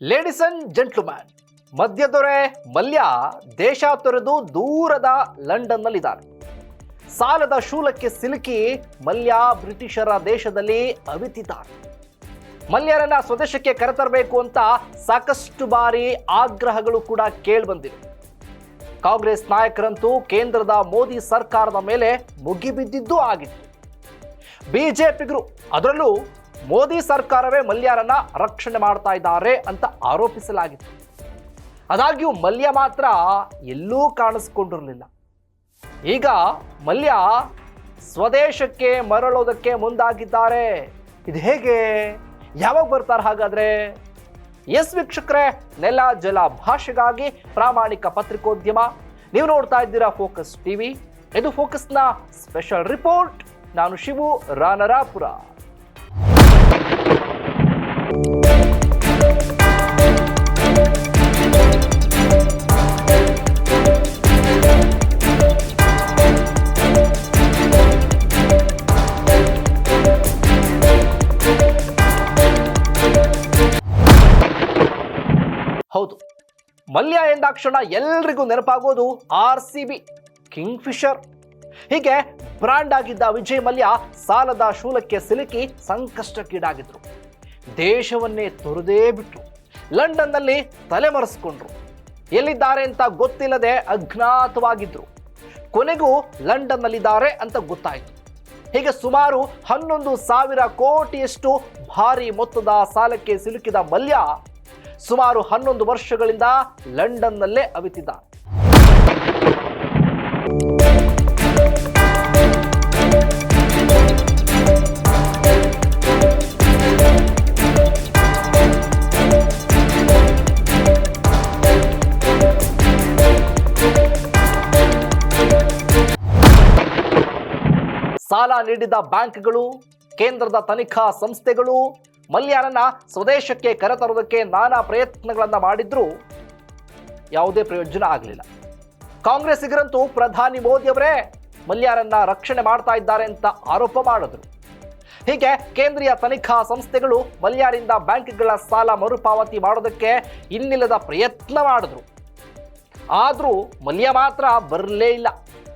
Ladies and gentleman ಮಧ್ಯದೊರೆ ಮಲ್ಯ ದೇಶ ತೊರೆದು ದೂರದ ಲಂಡನ್ನಲ್ಲಿದ್ದಾರೆ ಸಾಲದ ಶೂಲಕ್ಕೆ ಸಿಲುಕಿ ಮಲ್ಯ ಬ್ರಿಟಿಷರ ದೇಶದಲ್ಲಿ ಅವಿತಿದ್ದಾರೆ ಮಲ್ಯರನ್ನ ಸ್ವದೇಶಕ್ಕೆ ಕರೆತರಬೇಕು ಅಂತ ಸಾಕಷ್ಟು ಬಾರಿ ಆಗ್ರಹಗಳು ಕೂಡ ಕೇಳಿಬಂದಿವೆ ಕಾಂಗ್ರೆಸ್ ನಾಯಕರಂತೂ ಕೇಂದ್ರದ ಮೋದಿ ಸರ್ಕಾರದ ಮೇಲೆ ಮುಗಿಬಿದ್ದಿದ್ದೂ ಆಗಿತ್ತು. ಬಿಜೆಪಿಗರು ಅದರಲ್ಲೂ ಮೋದಿ ಸರ್ಕಾರವೇ ಮಲ್ಯರನ್ನ ರಕ್ಷಣೆ ಮಾಡ್ತಾ ಇದ್ದಾರೆ ಅಂತ ಆರೋಪಿಸಲಾಗಿತ್ತು. ಆದಾಗ್ಯೂ ಮಲ್ಯ ಮಾತ್ರ ಎಲ್ಲೂ ಕಾಣಿಸ್ಕೊಂಡಿರಲಿಲ್ಲ. ಈಗ ಮಲ್ಯ ಸ್ವದೇಶಕ್ಕೆ ಮರಳೋದಕ್ಕೆ ಮುಂದಾಗಿದ್ದಾರೆ. ಇದು ಹೇಗೆ? ಯಾವಾಗ ಬರ್ತಾರೆ ಹಾಗಾದ್ರೆ? ಎಸ್ ವೀಕ್ಷಕರೇ, ನೆಲ ಜಲ ಭಾಷೆಗಾಗಿ ಪ್ರಾಮಾಣಿಕ ಪತ್ರಿಕೋದ್ಯಮ. ನೀವು ನೋಡ್ತಾ ಇದ್ದೀರಾ ಫೋಕಸ್ ಟಿವಿ. ಇದು ಫೋಕಸ್ನ ಸ್ಪೆಷಲ್ ರಿಪೋರ್ಟ್. ನಾನು ಶಿವು ರಾನರಾಪುರ. ಮಲ್ಯ ಎಂದಾಕ್ಷಣ ಎಲ್ರಿಗೂ ನೆನಪಾಗೋದು R C B Kingfisher ಹೀಗೆ ಬ್ರಾಂಡ್ ಆಗಿದ್ದ ವಿಜಯ್ ಮಲ್ಯ ಸಾಲದ ಶೂಲಕ್ಕೆ ಸಿಲುಕಿ ಸಂಕಷ್ಟಕ್ಕೀಡಾಗಿದ್ರು. ದೇಶವನ್ನೇ ತೊರೆದೇ ಬಿಟ್ರು. ಲಂಡನ್ನಲ್ಲಿ ತಲೆಮರೆಸ್ಕೊಂಡ್ರು. ಎಲ್ಲಿದ್ದಾರೆ ಅಂತ ಗೊತ್ತಿಲ್ಲದೆ ಅಜ್ಞಾತವಾಗಿದ್ರು. ಕೊನೆಗೂ ಲಂಡನ್ನಲ್ಲಿದ್ದಾರೆ ಅಂತ ಗೊತ್ತಾಯಿತು. ಹೀಗೆ ಸುಮಾರು ಹನ್ನೊಂದು ಸಾವಿರ ಕೋಟಿಯಷ್ಟು ಭಾರಿ ಮೊತ್ತದ ಸಾಲಕ್ಕೆ ಸಿಲುಕಿದ ಮಲ್ಯ ಸುಮಾರು ಹನ್ನೊಂದು ವರ್ಷಗಳಿಂದ ಲಂಡನ್ನಲ್ಲೇ ಅವಿತಿದ್ದ. ಸಾಲ ನೀಡಿದ ಬ್ಯಾಂಕ್ಗಳು ಕೇಂದ್ರದ ತನಿಖಾ ಸಂಸ್ಥೆಗಳು ಮಲ್ಯರನ್ನ ಸ್ವದೇಶಕ್ಕೆ ಕರೆತರೋದಕ್ಕೆ ನಾನಾ ಪ್ರಯತ್ನಗಳನ್ನು ಮಾಡಿದ್ರೂ ಯಾವುದೇ ಪ್ರಯೋಜನ ಆಗಲಿಲ್ಲ. ಕಾಂಗ್ರೆಸ್ಸಿಗರಂತೂ ಪ್ರಧಾನಿ ಮೋದಿಯವರೇ ಮಲ್ಯಾರನ್ನ ರಕ್ಷಣೆ ಮಾಡ್ತಾ ಇದ್ದಾರೆ ಅಂತ ಆರೋಪ ಮಾಡಿದ್ರು. ಹೀಗೆ ಕೇಂದ್ರೀಯ ತನಿಖಾ ಸಂಸ್ಥೆಗಳು ಮಲ್ಯಾರಿಂದ ಬ್ಯಾಂಕ್ಗಳ ಸಾಲ ಮರುಪಾವತಿ ಮಾಡೋದಕ್ಕೆ ಇನ್ನಿಲ್ಲದ ಪ್ರಯತ್ನ ಮಾಡಿದ್ರು. ಆದರೂ ಮಲ್ಯ ಮಾತ್ರ ಬರಲೇ ಇಲ್ಲ.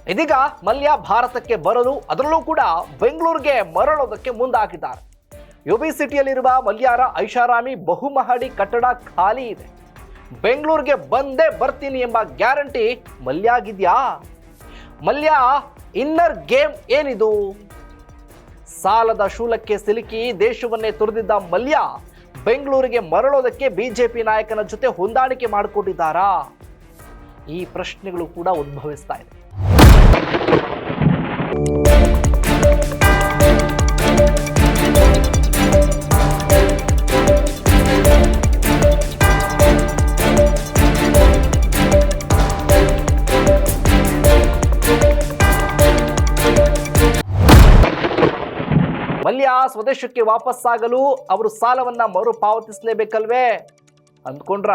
ಇದೀಗ ಮಲ್ಯ ಭಾರತಕ್ಕೆ ಬರಲು ಅದರಲ್ಲೂ ಕೂಡ ಬೆಂಗಳೂರಿಗೆ ಮರಳೋದಕ್ಕೆ ಮುಂದಾಗಿದ್ದಾರೆ. ಯು ಬಿ ಸಿಟಿಯಲ್ಲಿರುವ ಮಲ್ಯಾರ ಐಷಾರಾಮಿ ಬಹುಮಹಡಿ ಕಟ್ಟಡ ಖಾಲಿ ಇದೆ. ಬೆಂಗಳೂರಿಗೆ ಬಂದೇ ಬರ್ತೀನಿ ಎಂಬ ಗ್ಯಾರಂಟಿ ಮಲ್ಯಾಗಿದ್ಯಾ? ಮಲ್ಯ, ಇನ್ನರ್ ಗೇಮ್ ಏನಿದು? ಸಾಲದ ಶೂಲಕ್ಕೆ ಸಿಲುಕಿ ದೇಶವನ್ನೇ ತುರಿದಿದ್ದ ಮಲ್ಯ, ಬೆಂಗಳೂರಿಗೆ ಮರಳೋದಕ್ಕೆ ಬಿಜೆಪಿ ನಾಯಕನ ಜೊತೆ ಹೊಂದಾಣಿಕೆ ಮಾಡಿಕೊಂಡಿದ್ದಾರಾ ಈ ಪ್ರಶ್ನೆಗಳು ಕೂಡ ಉದ್ಭವಿಸ್ತಾ ಇದೆ. ಮಲ್ಯ ಸ್ವದೇಶಕ್ಕೆ ವಾಪಸ್ಸಾಗಲು ಅವರು ಸಾಲವನ್ನ ಮರುಪಾವತಿಸಲೇಬೇಕಲ್ವೇ? ಅಂದ್ಕೊಂಡ್ರ,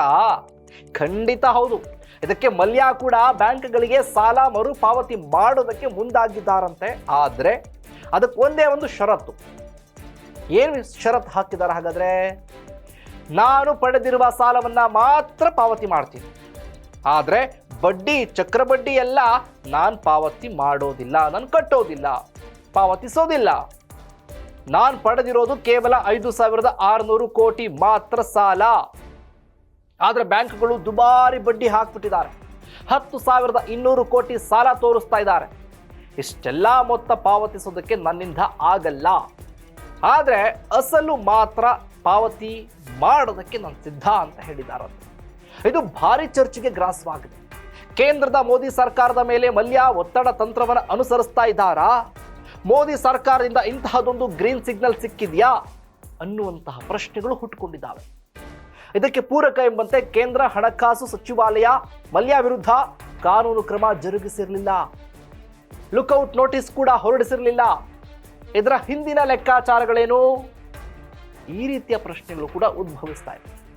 ಖಂಡಿತ ಹೌದು. ಇದಕ್ಕೆ ಮಲ್ಯ ಕೂಡ ಬ್ಯಾಂಕ್ಗಳಿಗೆ ಸಾಲ ಮರುಪಾವತಿ ಮಾಡೋದಕ್ಕೆ ಮುಂದಾಗಿದ್ದಾರಂತೆ. ಆದರೆ, ಅದಕ್ಕೆ ಒಂದೇ ಒಂದು ಷರತ್ತು. ಏನು ಷರತ್ತು ಹಾಕಿದ್ದಾರೆ ಹಾಗಾದ್ರೆ? ನಾನು ಪಡೆದಿರುವ ಸಾಲವನ್ನು ಮಾತ್ರ ಪಾವತಿ ಮಾಡ್ತೀನಿ. ಆದರೆ, ಬಡ್ಡಿ ಚಕ್ರಬಡ್ಡಿ ಎಲ್ಲ ನಾನು ಪಾವತಿ ಮಾಡೋದಿಲ್ಲ, ನಾನು ಕಟ್ಟೋದಿಲ್ಲ, ಪಾವತಿಸೋದಿಲ್ಲ. ನಾನು ಪಡೆದಿರೋದು ಕೇವಲ ಐದು ಸಾವಿರದ ಆರುನೂರು ಕೋಟಿ ಮಾತ್ರ ಸಾಲ. ಆದರೆ ಬ್ಯಾಂಕ್ಗಳು ದುಬಾರಿ ಬಡ್ಡಿ ಹಾಕ್ಬಿಟ್ಟಿದ್ದಾರೆ. ಹತ್ತು ಸಾವಿರದ ಇನ್ನೂರು ಕೋಟಿ ಸಾಲ ತೋರಿಸ್ತಾ ಇದ್ದಾರೆ. ಇಷ್ಟೆಲ್ಲ ಮೊತ್ತ ಪಾವತಿಸೋದಕ್ಕೆ ನನ್ನಿಂದ ಆಗಲ್ಲ. ಆದರೆ ಅಸಲು ಮಾತ್ರ ಪಾವತಿ ಮಾಡೋದಕ್ಕೆ ನಾನು ಸಿದ್ಧ ಅಂತ ಹೇಳಿದ್ದಾರೆ ಇದು ಭಾರಿ ಚರ್ಚೆಗೆ ಗ್ರಾಸವಾಗಿದೆ. ಕೇಂದ್ರದ ಮೋದಿ ಸರ್ಕಾರದ ಮೇಲೆ ಮಲ್ಯ ಒತ್ತಡ ತಂತ್ರವನ್ನು ಅನುಸರಿಸ್ತಾ ಇದ್ದಾರಾ? ಮೋದಿ ಸರ್ಕಾರದಿಂದ ಇಂತಹದೊಂದು ಗ್ರೀನ್ ಸಿಗ್ನಲ್ ಸಿಕ್ಕಿದೆಯಾ ಅನ್ನುವಂತಹ ಪ್ರಶ್ನೆಗಳು ಹುಟ್ಟುಕೊಂಡಿದ್ದಾವೆ. ಇದಕ್ಕೆ ಪೂರಕ ಎಂಬಂತೆ ಕೇಂದ್ರ ಹಣಕಾಸು ಸಚಿವಾಲಯ ಮಲ್ಯ ವಿರುದ್ಧ ಕಾನೂನು ಕ್ರಮ ಜರುಗಿಸಿರಲಿಲ್ಲ. ಲುಕ್ಔಟ್ ನೋಟಿಸ್ ಕೂಡ ಹೊರಡಿಸಿರಲಿಲ್ಲ. ಇದರ ಹಿಂದಿನ ಲೆಕ್ಕಾಚಾರಗಳೇನು? ಈ ರೀತಿಯ ಪ್ರಶ್ನೆಗಳು ಕೂಡ ಉದ್ಭವಿಸ್ತಾ ಇದೆ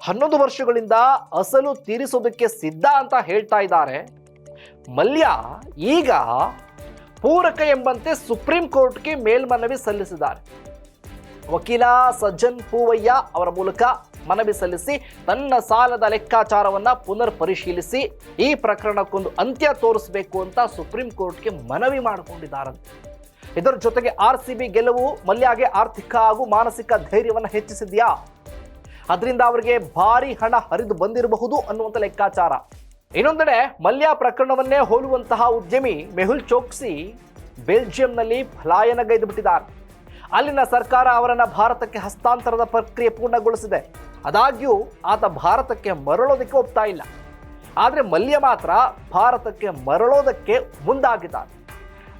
ಹನ್ನೊಂದು ವರ್ಷಗಳಿಂದ ಅಸಲು ತೀರಿಸೋದಕ್ಕೆ ಸಿದ್ಧ ಅಂತ ಹೇಳ್ತಾ ಇದ್ದಾರೆ. ಮಲ್ಯ ಈಗ ಪೂರಕ ಎಂಬಂತೆ ಸುಪ್ರೀಂ ಕೋರ್ಟ್ಗೆ ಮೇಲ್ಮನವಿ ಸಲ್ಲಿಸಿದ್ದಾರೆ. ವಕೀಲ ಸಜ್ಜನ್ ಪೂವಯ್ಯ ಅವರ ಮೂಲಕ ಮನವಿ ಸಲ್ಲಿಸಿ ತನ್ನ ಸಾಲದ ಲೆಕ್ಕಾಚಾರವನ್ನು ಪುನರ್ ಪರಿಶೀಲಿಸಿ ಈ ಪ್ರಕರಣಕ್ಕೊಂದು ಅಂತ್ಯ ತೋರಿಸಬೇಕು ಅಂತ ಸುಪ್ರೀಂ ಕೋರ್ಟ್ಗೆ ಮನವಿ ಮಾಡಿಕೊಂಡಿದ್ದಾರಂತೆ ಇದರ ಜೊತೆಗೆ ಆರ್ ಸಿ ಬಿ ಗೆಲುವು ಮಲ್ಯಾಗೆ ಆರ್ಥಿಕ ಹಾಗೂ ಮಾನಸಿಕ ಧೈರ್ಯವನ್ನು ಹೆಚ್ಚಿಸಿದ್ಯಾ? ಅದರಿಂದ ಅವರಿಗೆ ಭಾರಿ ಹಣ ಹರಿದು ಬಂದಿರಬಹುದು ಅನ್ನುವಂಥ ಲೆಕ್ಕಾಚಾರ. ಇನ್ನೊಂದೆಡೆ ಮಲ್ಯ ಪ್ರಕರಣವನ್ನೇ ಹೋಲುವಂತಹ ಉದ್ಯಮಿ ಮೆಹುಲ್ ಚೋಕ್ಸಿ ಬೆಲ್ಜಿಯಂನಲ್ಲಿ ಫಲಾಯನಗೈದು ಬಿಟ್ಟಿದ್ದಾರೆ. ಅಲ್ಲಿನ ಸರ್ಕಾರ ಅವರನ್ನು ಭಾರತಕ್ಕೆ ಹಸ್ತಾಂತರದ ಪ್ರಕ್ರಿಯೆ ಪೂರ್ಣಗೊಳಿಸಿದೆ. ಆದಾಗ್ಯೂ ಆತ ಭಾರತಕ್ಕೆ ಮರಳೋದಕ್ಕೆ ಒಪ್ತಾ ಇಲ್ಲ. ಆದರೆ ಮಲ್ಯ ಮಾತ್ರ ಭಾರತಕ್ಕೆ ಮರಳೋದಕ್ಕೆ ಮುಂದಾಗಿದ್ದಾರೆ.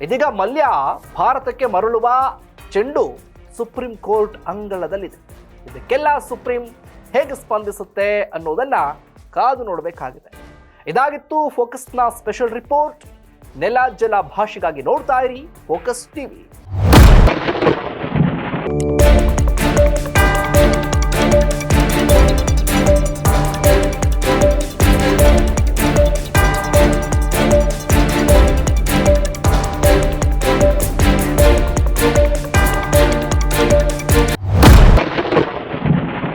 ಇದೀಗ ಮಲ್ಯ ಭಾರತಕ್ಕೆ ಮರಳುವ ಚೆಂಡು ಸುಪ್ರೀಂ ಕೋರ್ಟ್ ಅಂಗಳದಲ್ಲಿದೆ. ಇದಕ್ಕೆಲ್ಲ ಸುಪ್ರೀಂ ಹೇಗೆ ಸ್ಪಂದಿಸುತ್ತೆ ಅನ್ನೋದನ್ನ ಕಾದು ನೋಡಬೇಕಾಗಿದೆ. ಇದಾಗಿತ್ತು ಫೋಕಸ್ನ ಸ್ಪೆಷಲ್ ರಿಪೋರ್ಟ್. ನೆಲ ಜಲ ಭಾಷೆಗಾಗಿ ನೋಡ್ತಾ ಇರಿ ಫೋಕಸ್ ಟಿವಿ.